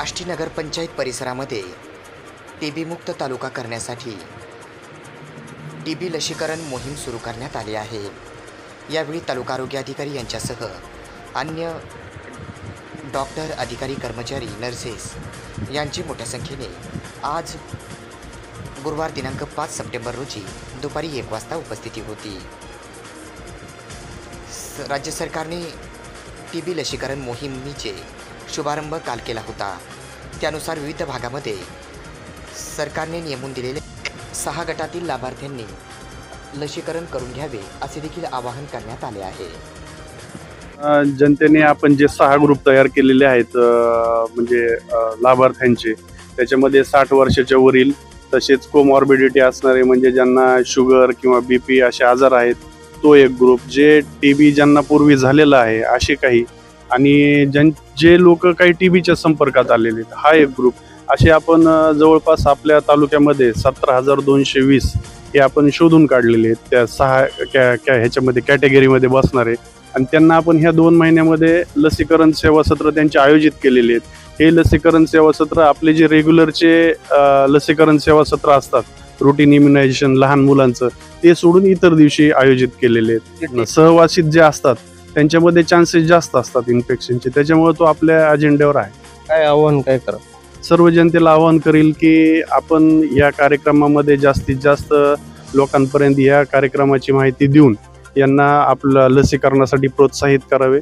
आष्टी पंचायत परिसरामध्ये टी मुक्त तालुका करण्यासाठी टी बी लसीकरण मोहीम सुरू करण्यात आली आहे. यावेळी तालुका आरोग्य अधिकारी यांच्यासह अन्य डॉक्टर अधिकारी कर्मचारी नर्सेस यांची मोठ्या संख्येने आज गुरुवार दिनांक पाच सप्टेंबर रोजी दुपारी एक वाजता उपस्थिती होती. स- राज्य सरकारने टी बी लसीकरण मोहिमेचे शुभारंभ काल केला होता. त्यानुसार विविध भागामध्ये सरकारने नेमून दिलेले सहा गटातील लाभार्थ्यांनी लसीकरण करून घ्यावे असे देखील आवाहन करण्यात आले आहे. जनतेने आपण जे सहा ग्रुप तयार केलेले आहेत म्हणजे लाभार्थ्यांचे त्याच्यामध्ये साठ वर्षाच्या वरील तसेच कोमॉर्बिडिटी असणारे म्हणजे ज्यांना शुगर किंवा बी पी असे आजार आहेत तो एक ग्रुप जे टी बी ज्यांना पूर्वी झालेला आहे असे काही आणि ज्यां जे लोक काही टी बीच्या संपर्कात आलेले आहेत हा एक ग्रुप असे आपण जवळपास आपल्या तालुक्यामध्ये सतरा हजार दोनशे वीस हे आपण शोधून काढलेले आहेत. त्या सहा कॅ कॅ ह्याच्यामध्ये कॅटेगरीमध्ये बसणारे आणि त्यांना आपण ह्या दोन महिन्यामध्ये लसीकरण सेवा सत्र त्यांचे आयोजित केलेले आहेत. हे लसीकरण सेवा सत्र आपले जे रेग्युलरचे लसीकरण सेवा सत्र असतात रुटीन इम्युनायझेशन लहान मुलांचं ते सोडून इतर दिवशी आयोजित केलेले आहेत. सहवासित जे असतात त्यांच्यामध्ये चान्सेस जास्त असतात इन्फेक्शनचे त्याच्यामुळे तो आपल्या अजेंड्यावर आहे. काय आव्हान काय करा? सर्व जनतेला आवाहन करील की आपण या कार्यक्रमामध्ये जास्तीत जास्त लोकांपर्यंत या कार्यक्रमाची माहिती देऊन यांना आपलं लसीकरणासाठी प्रोत्साहित करावे.